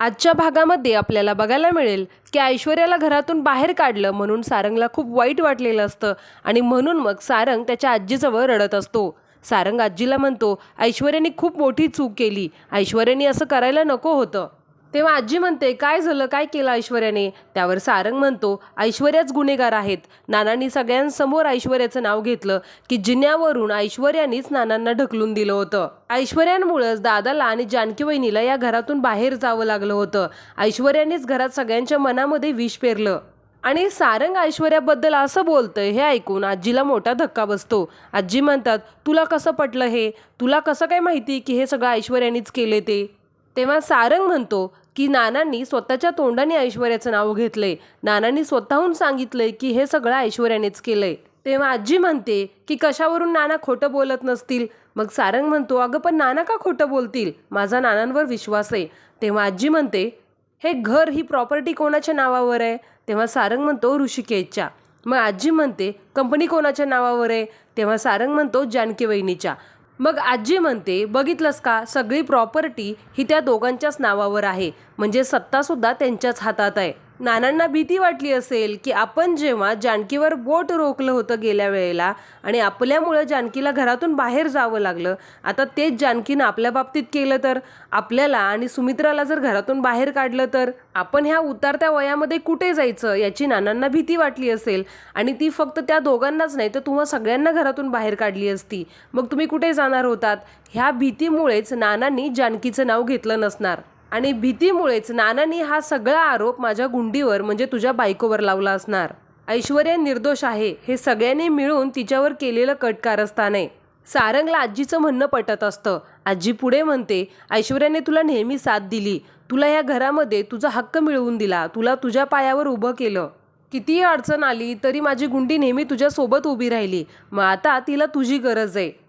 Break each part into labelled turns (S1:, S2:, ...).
S1: आजच्या भागामध्ये आपल्याला बघायला मिळेल की ऐश्वर्याला घरातून बाहेर काढलं म्हणून सारंगला खूप वाईट वाटलेलं असतं आणि म्हणून मग सारंग त्याच्या आजीजवळ रडत असतो. सारंग आजीला म्हणतो ऐश्वर्याने खूप मोठी चूक केली. ऐश्वर्याने असं करायला नको होतं. तेव्हा आजी म्हणते काय झालं? काय केलं ऐश्वर्याने? त्यावर सारंग म्हणतो ऐश्वर्याच गुन्हेगार आहेत. नानांनी सगळ्यांसमोर ऐश्वर्याचं नाव घेतलं की जिन्यावरून ऐश्वर्यानीच नानांना ढकलून दिलं होतं. ऐश्वर्यांमुळंच दादाला आणि जानकी वहिनीला या घरातून बाहेर जावं लागलं होतं. ऐश्वर्यानेच घरात सगळ्यांच्या मनामध्ये विष पेरलं. आणि सारंग ऐश्वर्याबद्दल असं बोलतंय हे ऐकून आजीला मोठा धक्का बसतो. आजी म्हणतात तुला कसं पटलं हे? तुला कसं काय माहिती की हे सगळं ऐश्वर्यानीच केले ते? तेव्हा सारंग म्हणतो की नानांनी स्वतःच्या तोंडाने ऐश्वर्याचं नाव घेतलंय. नानांनी स्वतःहून सांगितलंय की हे सगळं ऐश्वर्यानेच केलंय. तेव्हा आजी म्हणते की कशावरून नाना खोटं बोलत नसतील? मग सारंग म्हणतो अगं पण नाना का खोटं बोलतील? माझा नानांवर विश्वास आहे. तेव्हा आजी म्हणते हे घर ही प्रॉपर्टी कोणाच्या नावावर आहे? तेव्हा सारंग म्हणतो ऋषिकेशच्या. मग आजी म्हणते कंपनी कोणाच्या नावावर आहे? तेव्हा सारंग म्हणतो जानकी वहिनीच्या मग आजी म्हणते बघितलंस का? सगळी प्रॉपर्टी ही त्या दोघांच्याच नावावर आहे. म्हणजे सत्तासुद्धा त्यांच्याच हातात आहे. नानांना भीती वाटली असेल की आपण जेव्हा जानकीवर बोट रोखलं होतं गेल्या वेळेला आणि आपल्यामुळं जानकीला घरातून बाहेर जावं लागलं आता तेच जानकीनं आपल्या बाबतीत केलं तर? आपल्याला आणि सुमित्राला जर घरातून बाहेर काढलं तर? आपण ह्या उतारत्या वयामध्ये कुठे जायचं याची नानांना भीती वाटली असेल आणि ती फक्त त्या दोघांनाच नाही तर तुम्हा सगळ्यांना घरातून बाहेर काढली असती. मग तुम्ही कुठे जाणार होतात? ह्या भीतीमुळेच नानांनी जानकीचं नाव घेतलं नसणार. आणि भीतीमुळेच नानांनी हा सगळा आरोप माझ्या गुंडीवर म्हणजे तुझ्या बायकोवर लावला असणार. ऐश्वर्या निर्दोष आहे हे सगळ्यांनी मिळून तिच्यावर केलेलं कटकारस्थान. आहे सारंगला आजीचं म्हणणं पटत असतं. आजी पुढे म्हणते ऐश्वर्याने तुला नेहमी साथ दिली. तुला या घरामध्ये तुझा हक्क मिळवून दिला. तुला तुझ्या पायावर उभं केलं. कितीही अडचण आली तरी माझी गुंडी नेहमी तुझ्यासोबत उभी राहिली. मग आता तिला तुझी गरज आहे.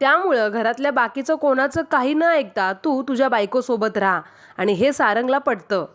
S1: त्यामुळं घरातल्या बाकीचं कोणाचं काही न ऐकता तू तुझ्या बायकोसोबत राहा. आणि हे सारंगला पटतं.